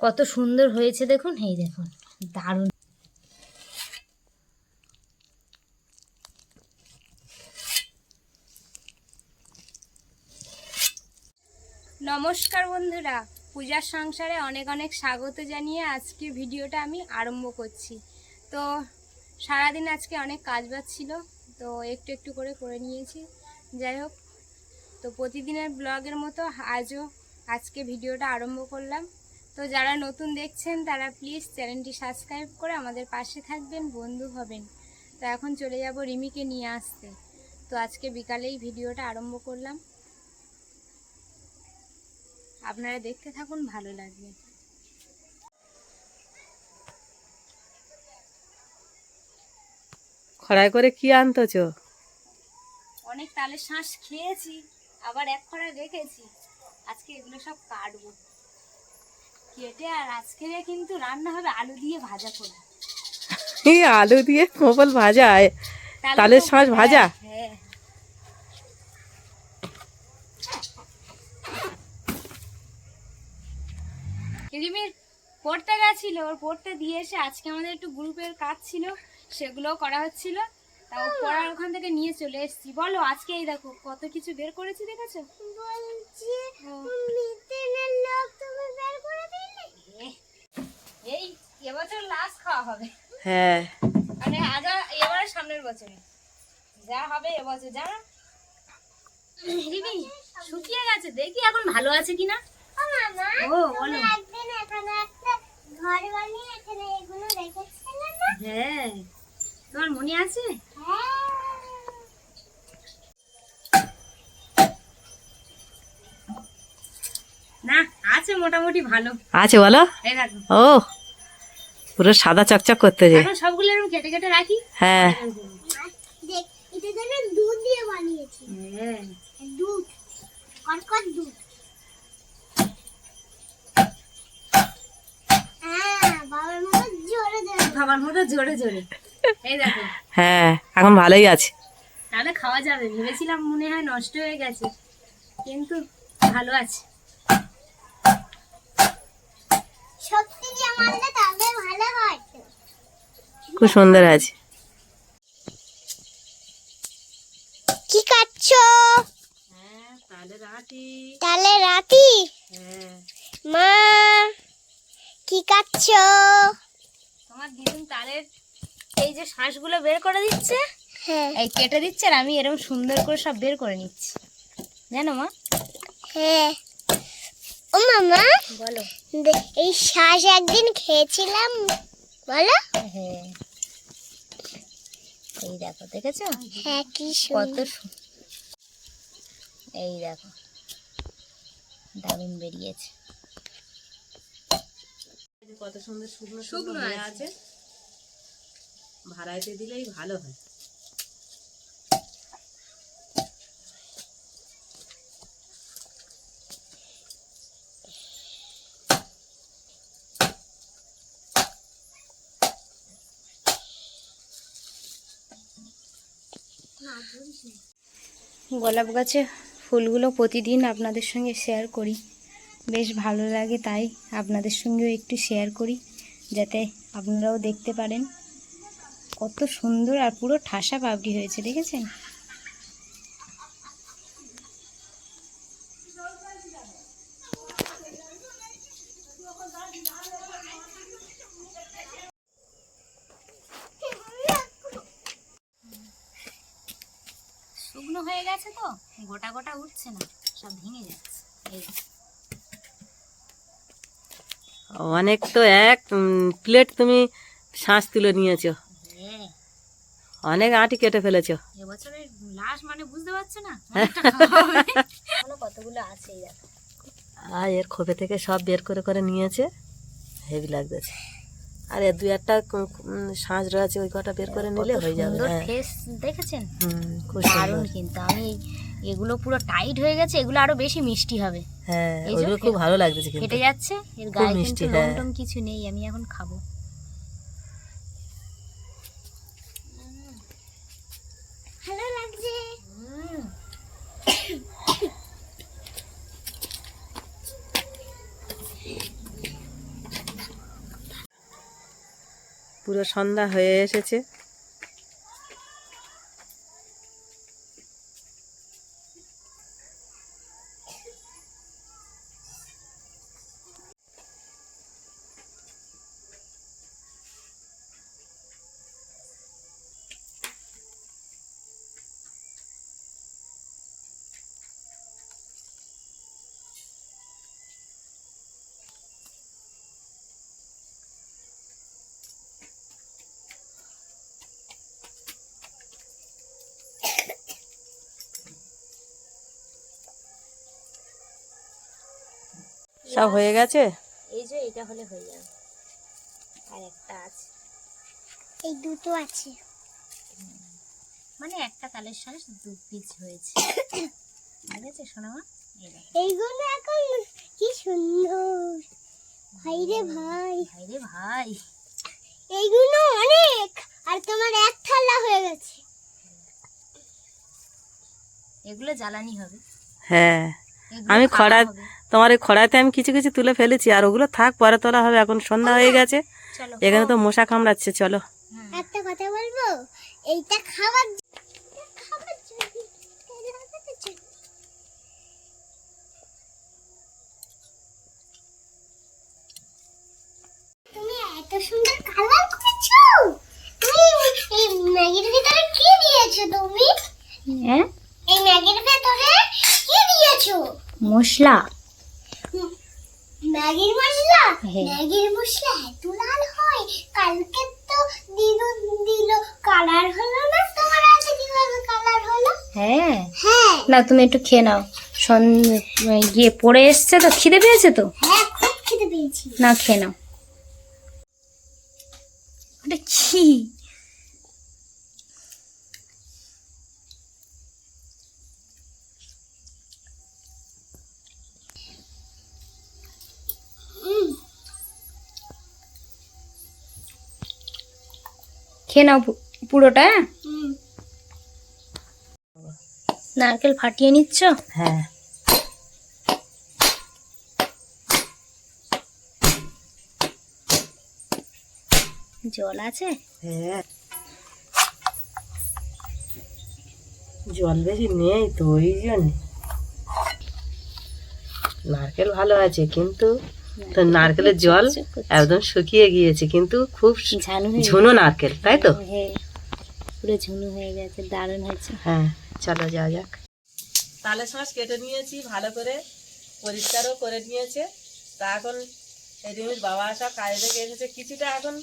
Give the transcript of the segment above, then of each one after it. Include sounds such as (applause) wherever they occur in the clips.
কত সুন্দর হয়েছে দেখুন, এই দেখুন, দারুণ। নমস্কার বন্ধুরা, পূজার সংসারে অনেক অনেক স্বাগত জানিয়ে আজকে ভিডিওটা আমি আরম্ভ করছি। তো সারাদিন আজকে অনেক কাজ বাজ ছিল, তো একটু একটু করে করে নিয়েছি। যাই হোক, তো প্রতিদিনের ব্লগের মতো আজও আজকে ভিডিওটা আরম্ভ করলাম। তো যারা নতুন দেখছেন তারা প্লিজ চ্যানেলটি সাবস্ক্রাইব করে আমাদের পাশে থাকবেন বন্ধু হবেন। তো এখন চলে যাব রিমিকে নিয়ে আসতে। তো আজকে বিকালেই ভিডিওটা আরম্ভ করলাম। আপনারা দেখতে থাকুন ভালো লাগবে। খড়াই করে কি আনতেছ? অনেক তালের শাঁস খেয়েছি আবার এক খড়া রেখেছি। আজকে এগুলো সব কাটবো। কেটে আর আজকে কিন্তু রান্না হবে আলু দিয়ে ভাজা করে। এই আলু দিয়ে মোবল ভাজা তালের শাঁস ভাজা? হ্যাঁ। রিমির পড়তে গেছিল ওর পড়তে দিয়ে এসে আজকে আমাদের একটু গ্রুপের কাজ ছিল সেগুলোও করা হচ্ছিল। তা ও পড়ার ওখান থেকে নিয়ে চলে এসেছি। বলো আজকে এই দেখো কত কিছু বের করেছি দেখেছ? বলছি ও। লোক তুমি বের করে দিলে এ, এই এবছর লাস্ট খাওয়া হবে। হ্যাঁ। মানে আজা এবারে সামনের বছরে যা হবে এবছর যা। রিমি শুকিয়ে গেছে দেখি এখন ভালো আছে কিনা। ও বলো। ঘর বানিয়ে এখানে এগুলো রেখেছিলে না হ্যাঁ তোমার মনে আছে? হ্যাঁ না আছে মোটামুটি ভালো। আছে বলো। ও। পুরো সাদা চকচক করতেছে এখন সবগুলো এরকম কেটে কেটে রাখি? হ্যাঁ। এটা দুধ দিয়ে বানিয়েছি। হ্যাঁ। দুধ কটকট দুধ। হ্যাঁ মতো জোরে জোরে। খাবার মতো জোরে জোরে। এই দেখো। হ্যাঁ এখন ভালোই আছে। তাহলে খাওয়া যাবে ভেবেছিলাম মনে হয় নষ্ট হয়ে গেছে কিন্তু ভালো আছে। সত্যি দিয়ে মারলে তবে ভালো হয় তো। খুব সুন্দর আছে। কি কাটছো হ্যাঁ তাহলে রাতি হ্যাঁ। মা কি কাটছো তোমার দিদুন তালের এই যে শ্বাসগুলো বের করে দিচ্ছে হ্যাঁ। এই কেটে দিচ্ছে আর আমি এরকম সুন্দর করে সব বের করে নিচ্ছি। জানো মা? হ্যাঁ। ও মামা বলো। এই শ্বাস একদিন খেয়েছিলাম বলো। হ্যাঁ। এই দেখো দেখেছ? হ্যাঁ কি কত সুন্দর। এই দেখো দারুণ বেরিয়েছে। কত সুন্দর শুকনো শুকনো আছে। ভাড়াইতে দিলেই ভালো হয়। গোলাপ গাছে ফুলগুলো প্রতিদিন আপনাদের সঙ্গে শেয়ার করি। বেশ ভালো লাগে তাই আপনাদের সঙ্গেও একটু শেয়ার করি, যাতে আপনারাও দেখতে পারেন। কত সুন্দর আর পুরো ঠাসা পাবলি হয়েছে, দেখেছেন শুকনো হয়ে গেছে তো গোটা না সব ভেঙে যাচ্ছে। এই অনেক তো এক প্লেট তুমি শ্বাস তুলে নিয়েছো। হ্যাঁ। অনেক আটি কেটে ফেলেছো। এবছরের লাশ মানে বুঝতে পারছ না (laughs) কতগুলো আছে আর এর খোপে থেকে সব বের করে করে নিয়েছে। হেভি লাগতেছে। আর এর দু একটা শ্বাস রয়েছে ওই কটা বের করে নিলে হয়ে যাবে হ্যাঁ। দেখেছেন? খুব দারুণ কিন্তু আমি এগুলো পুরো টাইট হয়ে গেছে এগুলো আরও বেশি মিষ্টি হবে। হ্যাঁ এগুলো খুব ভালো লাগতেছে কিন্তু। ফেটে যাচ্ছে এর গায়ে মিষ্টি রং হ্যাঁ। কিছু নেই আমি এখন খাব। ভালো লাগছে। পুরো সন্ধ্যা হয়ে এসেছে। সব হয়ে গেছে? এই যে এটা হলে হয়ে যাবে। আর একটা আছে। এই দুটো আছে। মানে একটা তালের শাঁস দু পিস হয়েছে। (coughs) ঠিক আছে এই এইগুলো এখন কি সুন্দর। ভাই রে ভাই। ভাই রে ভাই। এইগুলো অনেক। আর তোমার এক থালা হয়ে গেছে। এগুলো জ্বালানি হবে। হ্যাঁ। আমি খরা তোমার এই খরাতে আমি কিছু কিছু তুলে ফেলেছি আর ওগুলো থাক পরে তোলা হবে এখন সন্ধ্যা হয়ে গেছে। এখানে তো মশা কামড়াচ্ছে চলো। একটা কথা বলব? এইটা খাবার। তুমি এত সুন্দর কালার করেছ। তুমি এই ম্যাগির ভিতরে কি দিয়েছ তুমি? হ্যাঁ? এই ম্যাগির ভিতরে কি দিয়েছ। মশলা। ম্যাগির মশলা? হ্যাঁ। ম্যাগির মশলা এত লাল হয় কালকে তো দিল দিল। কালার হলো না তোমার হাতে? কীভাবে কালার হলো? হ্যাঁ। হ্যাঁ। না তুমি একটু খেয়ে নাও। সন- গিয়ে পড়ে এসছে তো খিদে পেয়েছে তো? হ্যাঁ খুব খেতে পেয়েছি। না খেয়ে নাও। ওটা কি খেয়ে নাও পুরোটা হ্যাঁ? নারকেল ফাটিয়ে নিচ্ছ? হ্যাঁ। জল আছে? হ্যাঁ। জল বেশি নেই তো ওই জন্য। নারকেল ভালো আছে কিন্তু তো নারকেলের জল একদম শুকিয়ে গিয়েছে কিন্তু খুব ঝানু ঝুনো নারকেল তাই তো? হ্যাঁ পুরো ঝুনো হয়ে গেছে দারুণ হয়েছে। হ্যাঁ চলো যাওয়া যাক। তালে শাঁস কেটে নিয়েছি ভালো করে পরিষ্কারও করে নিয়েছে। তা এখন রিমির বাবা আসা কাজে থেকে এসেছে কিছুটা এখন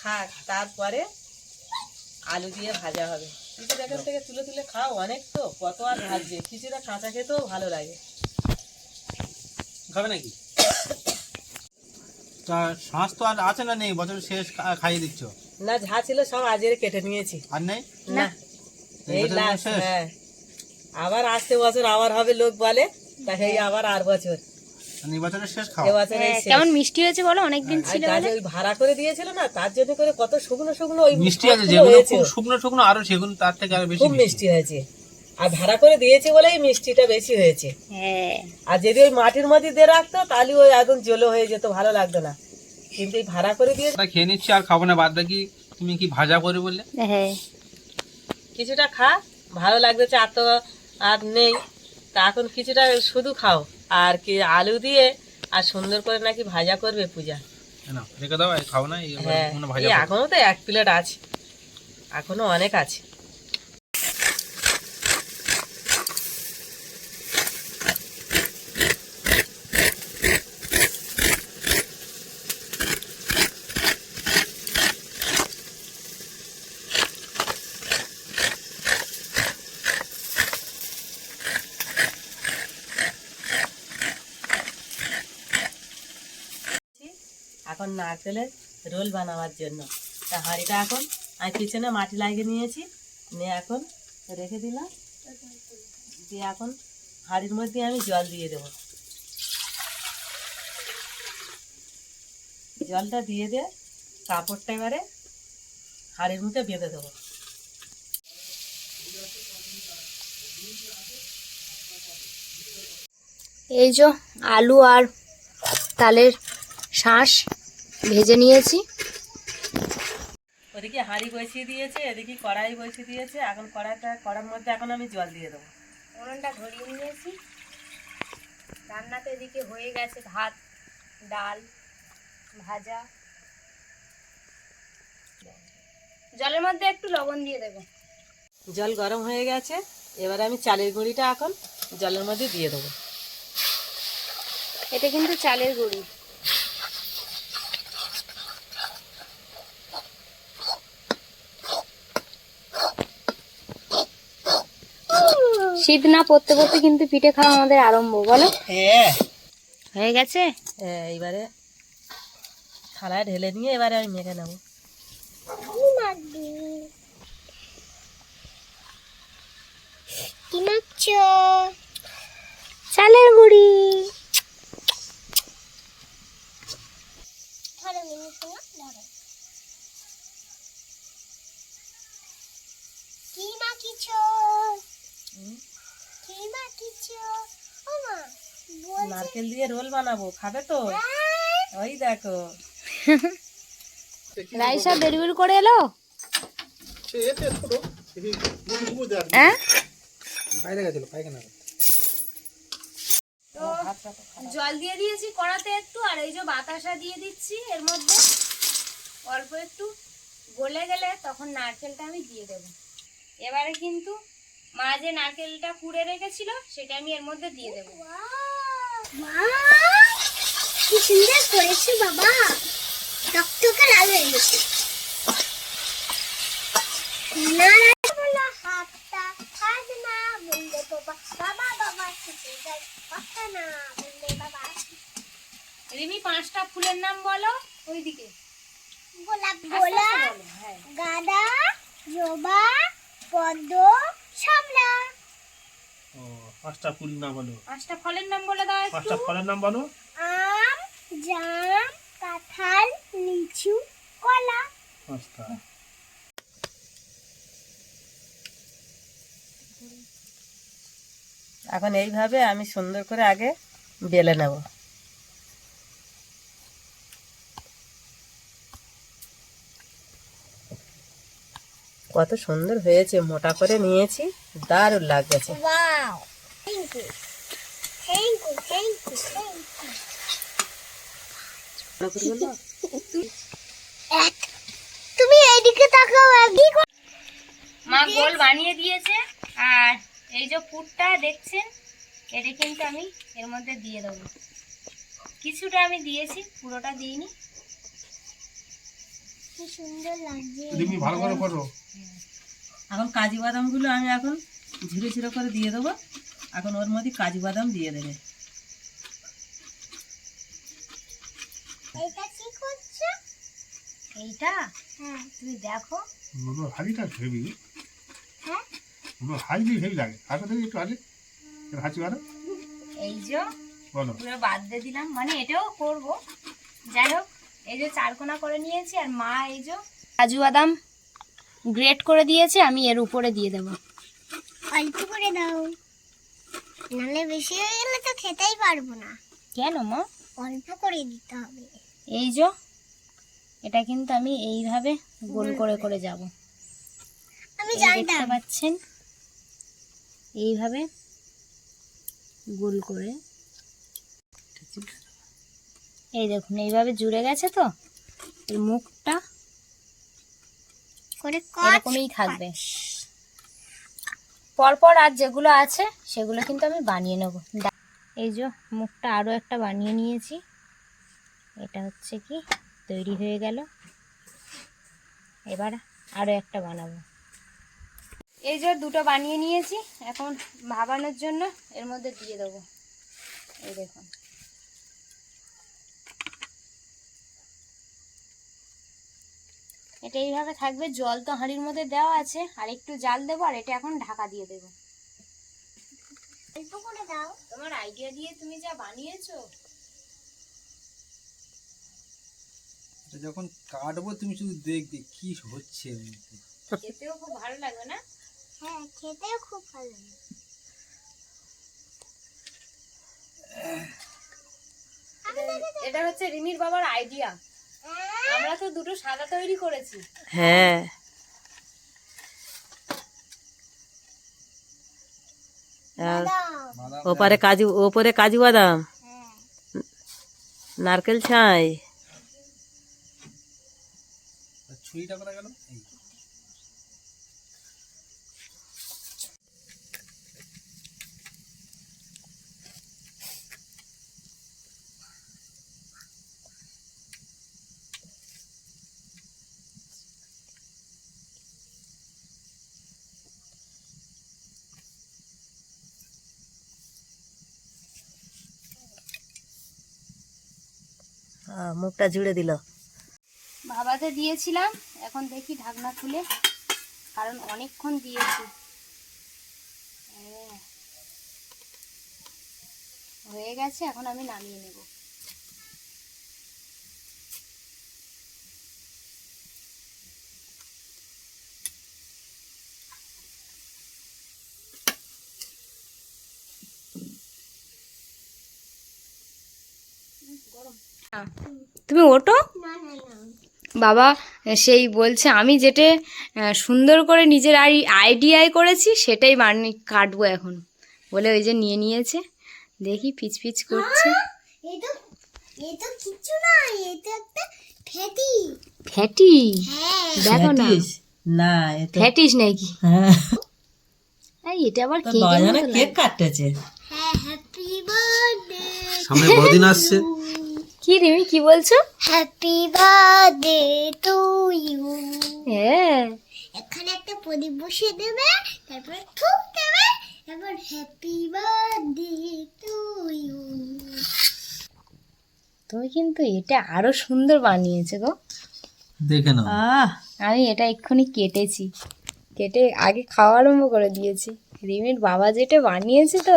খাক তারপরে আলু দিয়ে ভাজা হবে। কিছুটা এখান থেকে তুলে তুলে খাও অনেক তো কত আর ভাজবে কিছুটা কাঁচা খেতেও ভালো লাগে। খাবে নাকি? শ্বাস তো আর আছে না নেই? বছর শেষ খাইয়ে দিচ্ছ? না যা ছিল সব আজের কেটে নিয়েছি। আর নেই? না। এই লাস্ট হ্যাঁ। আবার আসতে বছর আবার হবে লোক বলে তা সেই আবার আর বছর। আর এই শেষ খাও এবছর কেমন মিষ্টি হয়েছে বলো? অনেকদিন ছিল ওই ভাড়া করে দিয়েছিল না তার জন্য করে কত শুকনো শুকনো ওই মিষ্টি আছে যেগুলো হয়েছে। শুকনো শুকনো আরও সেগুলো তার থেকে আরও বেশি খুব মিষ্টি হয়েছে। আর ভাড়া করে দিয়েছি বলেই মিষ্টিটা বেশি হয়েছে। হ্যাঁ। আর যদি ওই মাটির মধ্যে দিয়ে রাখতো তাহলে ওই একদম জলো হয়ে যেত ভালো লাগতো না। কিন্তু এই ভাড়া করে দিয়ে খেয়ে নিচ্ছি আর খাব না বাদ বাকি তুমি কি ভাজা করে বললে? হ্যাঁ। কিছুটা খা ভালো লাগবে আর তো আর নেই। তা এখন কিছুটা শুধু খাও আর কি আলু দিয়ে আর সুন্দর করে নাকি ভাজা করবে পূজা। না রেখে দাও এই না এই এবার হ্যাঁ করো। এখনও তো এক প্লেট আছে এখনও অনেক আছে। এখন নারকেলের রোল বানাবার জন্য। তা হাঁড়িটা এখন আমি পিছনে মাটি লাগিয়ে নিয়েছি, নিয়ে এখন রেখে দিলাম। দিয়ে এখন হাঁড়ির মধ্যে আমি জল দিয়ে দেবো। জলটা দিয়ে দিয়ে কাপড়টা এবারে হাঁড়ির মুখে বেঁধে দেবো। এই যে আলু আর তালের শাঁস ভেজে নিয়েছি। ওদিকে হাঁড়ি বসিয়ে দিয়েছে এদিকে কড়াই বসিয়ে দিয়েছে এখন কড়াইটা কড়ার মধ্যে এখন আমি জল দিয়ে দেবো। উনুনটা ধরিয়ে নিয়েছি। রান্নাতে এদিকে হয়ে গেছে ভাত ডাল ভাজা। জলের মধ্যে একটু লবণ দিয়ে দেবো। জল গরম হয়ে গেছে এবারে আমি চালের গুঁড়িটা এখন জলের মধ্যে দিয়ে দেবো। এটা কিন্তু চালের গুঁড়ি। শীত না পড়তে পড়তে কিন্তু পিঠে খাওয়া আমাদের আরম্ভ বলো? হ্যাঁ। হয়ে গেছে? এইবারে থালায় ঢেলে নিয়ে এবারে আমি মেখে নেব। কি মাখছো চালের গুঁড়ি। কি মাখিছো? নারকেল দিয়ে রোল বানাবো খাবে তো? ওই দেখো। রাইসা বেরবের করে এলো? হ্যাঁ? জল দিয়ে দিয়েছি কড়াতে একটু আর এই যে বাতাসা দিয়ে দিচ্ছি এর মধ্যে। অল্প একটু গলে গেলে তখন নারকেলটা আমি দিয়ে দেবো। এবারে কিন্তু মা যে নারকেলটা কুড়ে রেখেছিল সেটা আমি এর মধ্যে দিয়ে দেবো। কি সুন্দর করেছ বাবা। টকটকে লাল হয়ে গেছে। রিমি পাঁচটা ফুলের নাম বলো ওইদিকে। গোলাপ গোলাপ হ্যাঁ। গাঁদা জবা পদ্ম শাপলা ও পাঁচটা ফুল নাম বলো পাঁচটা ফলের নাম বলে দাও একটু। পাঁচটা ফলের নাম বলো। আম জাম কাঁঠাল লিচু কলা। পাঁচটা। এখন এইভাবে আমি সুন্দর করে আগে বেলে নেব। কত সুন্দর হয়েছে মোটা করে নিয়েছি দারুণ লাগছে। তুমি এইদিকে তাকাও মা গোল বানিয়ে দিয়েছে আর এই যে পুরটা দেখছেন এটা কিন্তু আমি এর মধ্যে দিয়ে দেবো। কিছুটা আমি দিয়েছি পুরোটা দিইনি। কি সুন্দর লাগছে। তুমি ভালো করে করো। এখন কাজু বাদামগুলো আমি এখন ঝিরে ঝিরে করে দিয়ে দেবো। এখন ওর মধ্যে কাজু বাদাম দিয়ে দেবে। এটা কি করছ? এইটা? হ্যাঁ। তুমি দেখো। ওগুলো হাড়িটা হেভি হ্যাঁ। ওগুলো হাড়ি হেভি লাগে। আগে থেকে একটু আগে হাঁচি মারো এই যে বলো। পুরো বাদ দিয়ে দিলাম। মানে এটাও করব। যাই হোক এই যে চারকোনা করে নিয়েছি আর মা এই যে কাজু বাদাম গ্রেট করে দিয়েছে আমি এর উপরে দিয়ে দেবো। অল্প করে দাও। নাহলে বেশি হয়ে গেলে তো খেতেই পারব না। কেন মা? অল্প করে দিতে হবে। এই যে এটা কিন্তু আমি এইভাবে গোল করে করে যাব। আমি জানতাম। পাচ্ছেন? এইভাবে গোল করে এই দেখুন এইভাবে জুড়ে গেছে তো? এর মুখটা এরকমই থাকবে। পরপর আর যেগুলো আছে সেগুলো কিন্তু আমি বানিয়ে নেব। এই যে মুখটা আরও একটা বানিয়ে নিয়েছি। এটা হচ্ছে কি? তৈরি হয়ে গেল। এবার আরও একটা বানাবো। এই যে দুটো বানিয়ে নিয়েছি এখন ভাবানোর জন্য এর মধ্যে দিয়ে দেবো। এই দেখুন। এটা এইভাবে থাকবে। জল তো হাঁড়ির মধ্যে দেওয়া আছে। আর একটু জাল দেবো আর এটা এখন ঢাকা দিয়ে দেবো। অল্প করে দাও। তোমার আইডিয়া দিয়ে তুমি যা বানিয়েছো। যখন কাটবো তুমি শুধু দেখবে কি হচ্ছে খেতেও খুব ভালো লাগবে না? হ্যাঁ খেতেও খুব ভালো লাগে। এটা হচ্ছে রিমির বাবার আইডিয়া আমরা তো দুটো সাদা তৈরি করেছি। হ্যাঁ। আর ওপারে কাজু ওপরে কাজু বাদাম। নারকেল ছাই। ছুরিটা কোথায় গেল? মুখটা জুড়ে দিল। ভাবাতে দিয়েছিলাম, এখন দেখি ঢাকনা খুলে, কারণ অনেকক্ষণ দিয়েছি। হ্যাঁ। হয়ে গেছে, এখন আমি নামিয়ে নেব। তুমি ওটো না না না বাবা সেই বলছে আমি যেটা সুন্দর করে নিজের আই আইডিয়ায় করেছি সেটাই বানি কাটবো এখন। বলে ওই যে নিয়ে নিয়েছে। দেখি পিচ পিচ করছে। এই তো এই তো কিচ্ছু না এই তো একটা ফেটি ফ্যাটি? হ্যাঁ। দেখো না। না এটা ফ্যাটিস নাকি? হ্যাঁ। এটা আবার কেক কাটতেছে। হ্যাঁ হ্যাপি বার্থডে সামনে বড়দিন আসছে। কি রিমি কি বলছো? হ্যাপি বার্থডে টু ইউ হ্যাঁ। এখানে একটা প্রদীপ বসিয়ে দেবে তারপরে ঠুক দেবে তারপর হ্যাপি বার্থডে টু ইউ তুমি কিন্তু এটা আরও সুন্দর বানিয়েছে গো। দেখে নাও। আমি এটা এক্ষুনি কেটেছি। কেটে আগে খাওয়া আরম্ভ করে দিয়েছি। রিমির বাবা যেটা বানিয়েছে তো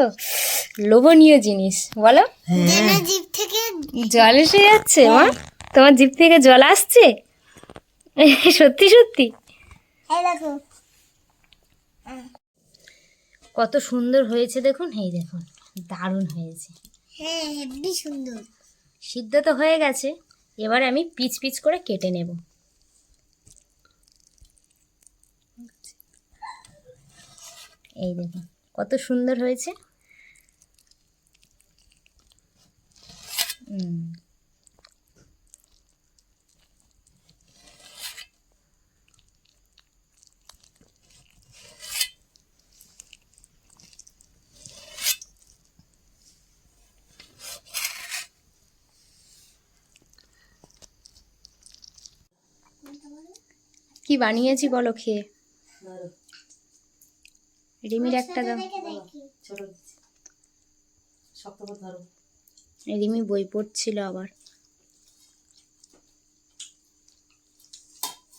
লোভনীয় জিনিস। বলো। যেন জিভ থেকে জল এসে যাচ্ছে মা। তোমার জিপ থেকে জল আসছে? (laughs) সত্যি সত্যি। এই দেখো। কত সুন্দর হয়েছে দেখুন। এই দেখুন দারুণ হয়েছে। হ্যাঁ সুন্দর। সিদ্ধ তো হয়ে গেছে। এবারে আমি পিচ পিচ করে কেটে নেব। এই দেখুন কত সুন্দর হয়েছে। কি বানিয়েছি বলো খেয়ে? রিমির একটা দাও। দেখে দেখি। ছোট শক্ত করে ধরো। রিমি বই পড়ছিল আবার।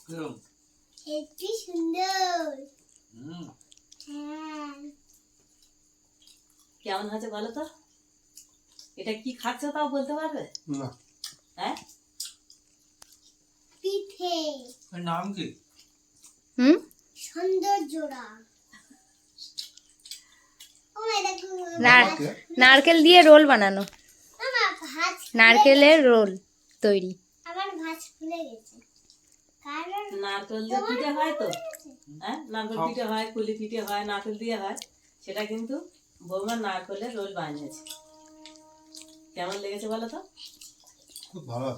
হ্যাঁ। কেমন হয়েছে বলো তো? এটা কি খাচ্ছে তাও বলতে পারবে? না। হ্যাঁ? পিঠে। নাম কি? হুম? সুন্দর জোড়া নারকেল। দিয়ে রোল বানানো। নারকেলের রোল তৈরি। আমার ভাঁজ ফুলে গেছে। নারকেল দিয়ে পিঠে হয় তো? হ্যাঁ? নারকেল পিঠে হয় কুলি পিঠে হয় নারকেল দিয়ে হয় সেটা কিন্তু বৌমা নারকেলের রোল বানিয়েছে। কেমন লেগেছে বলো তো? খুব ভালো।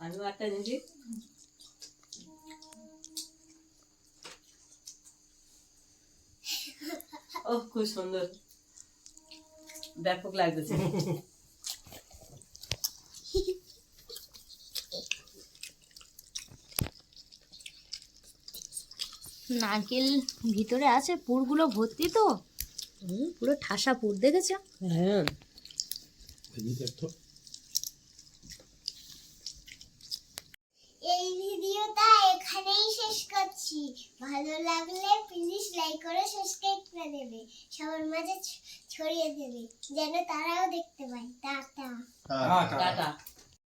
আমিও একটা নিয়েছি। ও খুব সুন্দর। ব্যাপক লাগতেছে। নারকেল ভিতরে আছে পুরগুলো ভর্তি তো। পুরো ঠাসা পুর দেখেছ? হ্যাঁ এই ভিডিওটা এখানেই শেষ করছি ভালো লাগলে প্লিজ লাইক করে সাবস্ক্রাইব করে দেবে সবার মাঝে ছ- ছড়িয়ে দেবে। যেন তারাও দেখতে পায়। টাটা। হ্যাঁ টাটা।